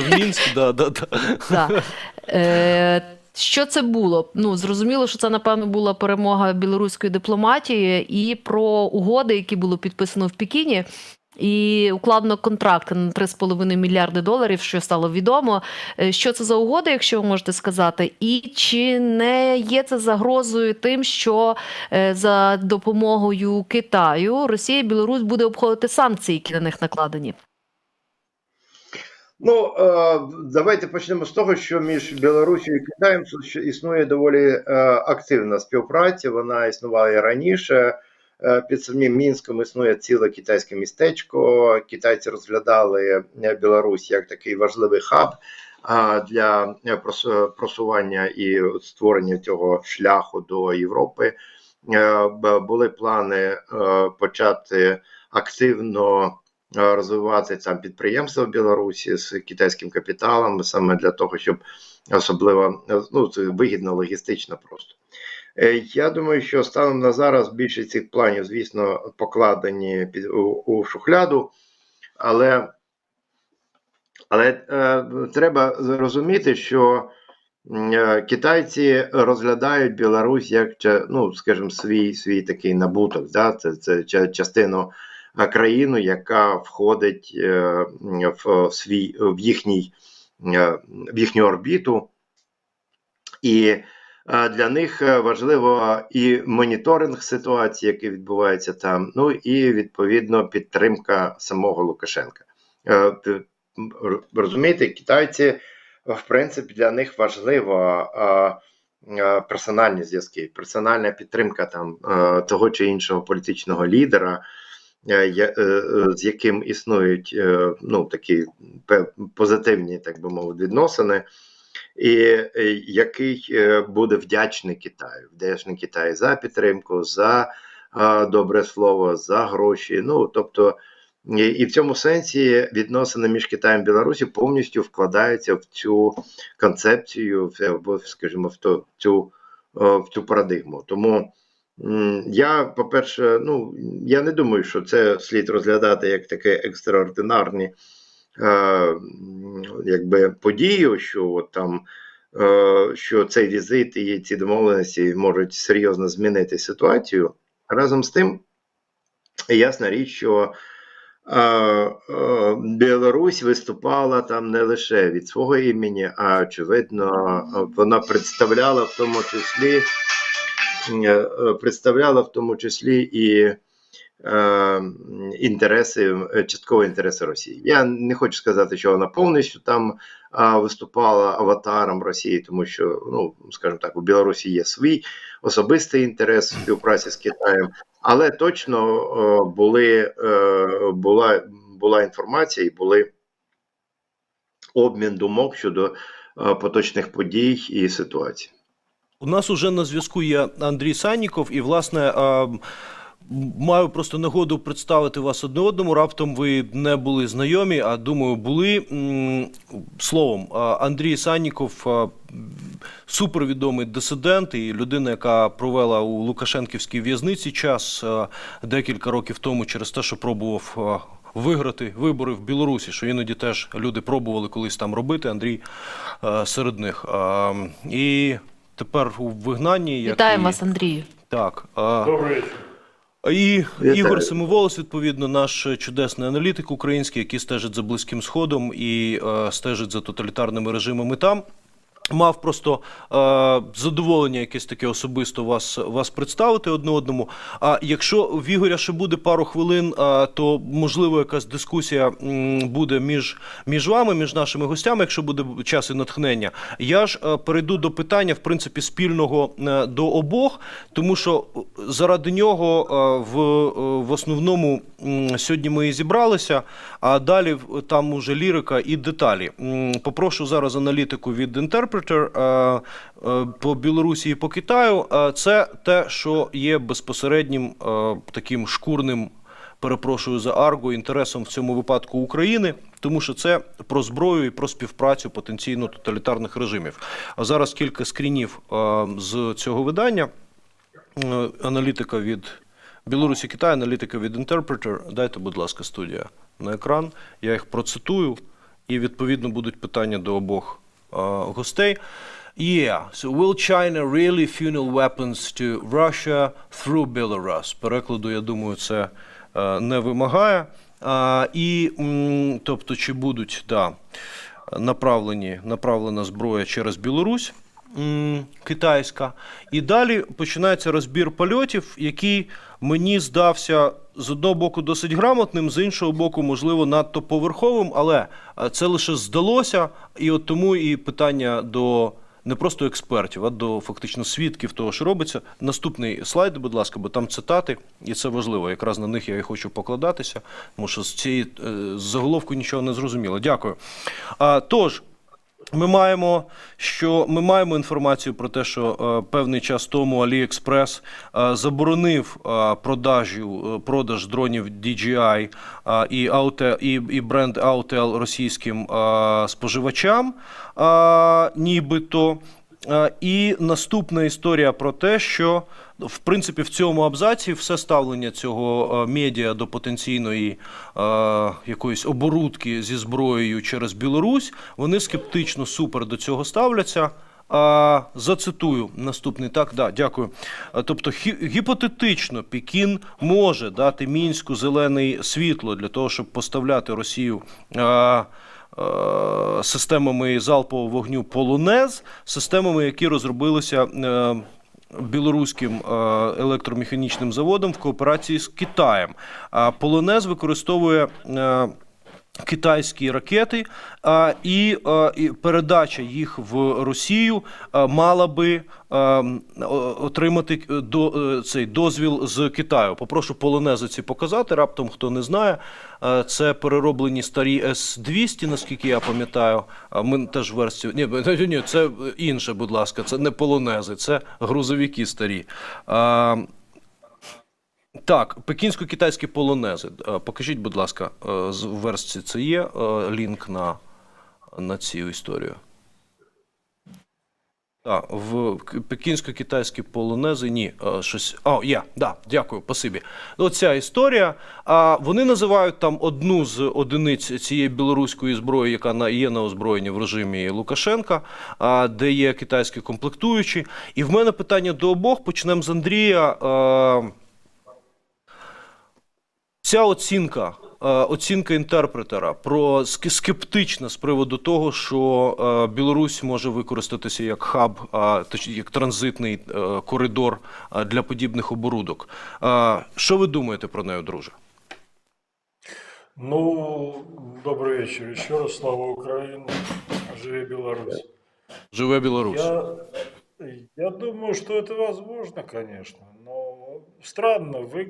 В Мінську, да, да, да. Е, що це було? Ну зрозуміло, що це напевно була перемога білоруської дипломатії і про угоди, які було підписано в Пекіні. І укладено контракти на 3,5 мільярди доларів, що стало відомо. Е, Що це за угоди, якщо ви можете сказати, і чи не є це загрозою тим, що е, за допомогою Китаю Росія і Білорусь буде обходити санкції, які на них накладені? Ну, е, давайте почнемо з того, що між Білорусією і Китаєм існує доволі е, активна співпраця. Вона існувала і раніше. Е, Під самим Мінськом існує ціле китайське містечко. Китайці розглядали Білорусь як такий важливий хаб для просування і створення цього шляху до Європи. Були плани почати активно розвивати там підприємства в Білорусі з китайським капіталом, саме для того, щоб особливо е, ну, це вигідно логістично просто. Е, Я думаю, що станом на зараз більшість цих планів, звісно, покладені під, у, у шухляду, але, але е, треба зрозуміти, що е, китайці розглядають Білорусь як ну, скажімо, свій, свій такий набуток. Да? Це, це частину е, країну, яка входить е, в свій в їхній е, в їхню орбіту. І е, для них важливо і моніторинг ситуації, який відбувається там, ну і відповідно підтримка самого Лукашенка. Розумієте, китайці, в принципі, для них важливо персональні зв'язки, персональна підтримка там того чи іншого політичного лідера. Е, е, е, З яким існують ну, такі позитивні, так би мовити, відносини, і який буде вдячний Китаю, вдячний Китаю за підтримку, за добре слово, за гроші. Ну тобто, і, в цьому сенсі відносини між Китаєм і Білорусі повністю вкладаються в цю концепцію, в, скажімо, в ту, цю, е, в цю парадигму. Тому я, по-перше, ну я не думаю, що це слід розглядати як таке екстраординарні е, якби подію, що от там е, що цей візит і ці домовленості можуть серйозно змінити ситуацію. Разом з тим, ясна річ, що е, е, Білорусь виступала там не лише від свого імені, а очевидно, вона представляла в тому числі представляла в тому числі і е, інтереси, е, частково інтереси Росії. Я не хочу сказати, що вона повністю там виступала аватаром Росії, тому що, ну скажімо так, у Білорусі є свій особистий інтерес в співпраці з Китаєм, але точно е, були, е, була, була інформація і були обмін думок щодо е, поточних подій і ситуації. У нас уже на зв'язку є Андрій Санніков, і власне. Маю просто нагоду представити вас одне одному. Раптом ви не були знайомі, а думаю, були словом. Андрій Санніков супервідомий дисидент і людина, яка провела у Лукашенківській в'язниці час декілька років тому через те, що пробував виграти вибори в Білорусі, що іноді теж люди пробували колись там робити. Андрій серед них. І тепер у вигнанні як Вітаємо і- вас, Андрію. так. а, Добрий вечір. І Вітаю. Ігор Семиволос, відповідно, наш чудесний аналітик український, який стежить за Близьким Сходом і е, стежить за тоталітарними режимами там. Мав просто е, задоволення якесь таке особисто вас, вас представити одне одному. А якщо в Ігоря ще буде пару хвилин, е, то можливо якась дискусія м, буде між, між вами, між нашими гостями, якщо буде час і натхнення. Я ж е, перейду до питання, в принципі, спільного е, до обох, тому що е, заради нього е, в, е, в основному м, сьогодні ми і зібралися, а далі там уже лірика і деталі. М, Попрошу зараз аналітику від Interpreter е, е, по Білорусі і по Китаю. Е, Це те, що є безпосереднім таким шкурним. Перепрошую за арго інтересом в цьому випадку України, тому що це про зброю і про співпрацю потенційно тоталітарних режимів. А зараз кілька скрінів з цього видання. Аналітика від Білорусі Китаю, аналітика від Interpreter. Дайте, будь ласка, студія на екран. Я їх процитую і відповідно будуть питання до обох гостей. Yeah, so will China really funnel weapons to Russia through Belarus? Перекладу, я думаю, це е, не вимагає. А, і, тобто, чи будуть да, направлені, направлена зброя через Білорусь китайська. І далі починається розбір польотів, який мені здався з одного боку досить грамотним, з іншого боку, можливо, надто поверховим, але це лише здалося, і от тому і питання до. Не просто експертів, а до фактично свідків того, що робиться. Наступний слайд, будь ласка, бо там цитати, і це важливо. Якраз на них я і хочу покладатися, тому що з цієї е, з заголовку нічого не зрозуміло. Дякую. А, тож, ми маємо, що ми маємо інформацію про те, що е, певний час тому AliExpress е, заборонив е, продажу, е, продаж дронів DJI е, і, Autel, і, і бренд Autel російським е, споживачам, е, нібито. Е, І наступна історія про те, що в принципі в цьому абзаці все ставлення цього е, медіа до потенційної е, якоїсь оборудки зі зброєю через Білорусь, вони скептично супер до цього ставляться. А, зацитую наступний так, да, дякую. Тобто, хі- гіпотетично Пекін може дати мінську зелене світло для того, щоб поставляти Росію. А, е, Системами залпового вогню Полонез, системами, які розробилися е, білоруським е, електромеханічним заводом в кооперації з Китаєм. Полонез використовує. Китайські ракети, і, передача їх в Росію мала би отримати е, до, е, цей дозвіл з Китаю. Попрошу полонези ці показати. Раптом хто не знає, це перероблені старі С-200, наскільки я пам'ятаю. А Ми теж версію. Ні, ні, це інше, будь ласка, це не полонези, це грузовики старі. А, так, пекінсько-китайські полонези. Е, Покажіть, будь ласка, е, з- в версії це є е, лінк на, на цю історію. Так, в пекінсько-китайські полонези ні, щось. О, є, да, дякую, спасибі. Оця історія. А вони називають там одну з одиниць цієї білоруської зброї, яка є на озброєнні в режимі Лукашенка, а, де є китайські комплектуючі. І в мене питання до обох. Почнемо з Андрія. Е, Ця оцінка, е, оцінка інтерпретера про ск- скептична з приводу того, що е, Білорусь може використатися як хаб, а, точніше, як транзитний е, коридор е, для подібних оборудок. Е, Що ви думаєте про неї, друже? Ну, добрый вечер еще раз. Слава Украине. Живи Беларусь. Живе Білорусь. Я, я думаю, что это возможно, конечно. Но странно, вы